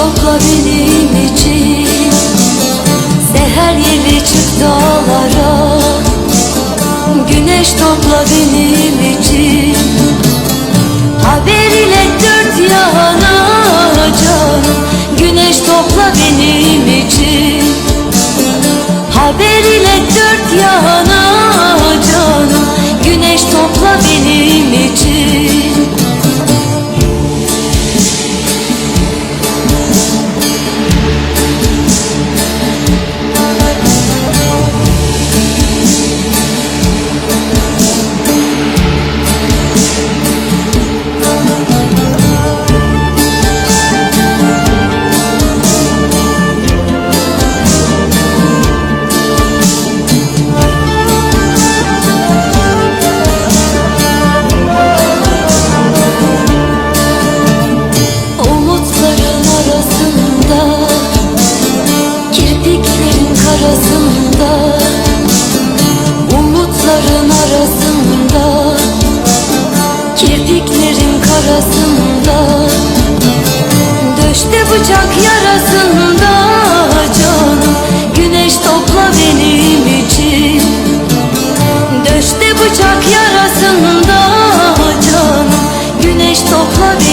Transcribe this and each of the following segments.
topla benim için. Seher yeli çık dağlara. Güneş topla benim için. Karasında Döşte bıçak yarasında canım. Güneş topla benim için. Döşte bıçak yarasında canım. Güneş topla benim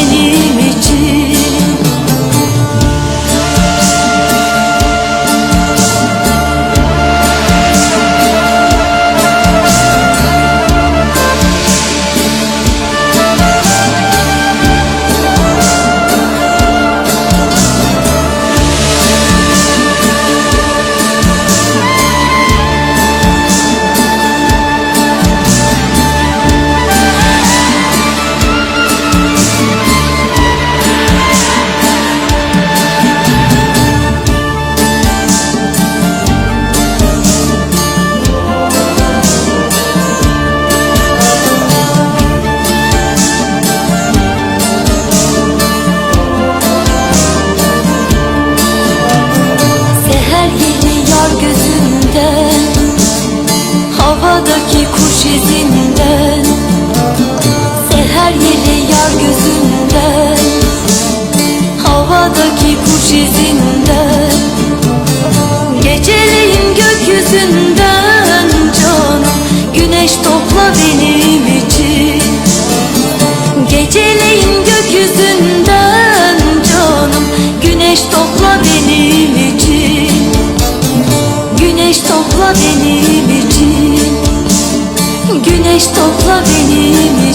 Havadaki kuş izinden Seher yeni yar gözünden. Havadaki kuş izinden Geceleyin gökyüzünden Güneş topla benim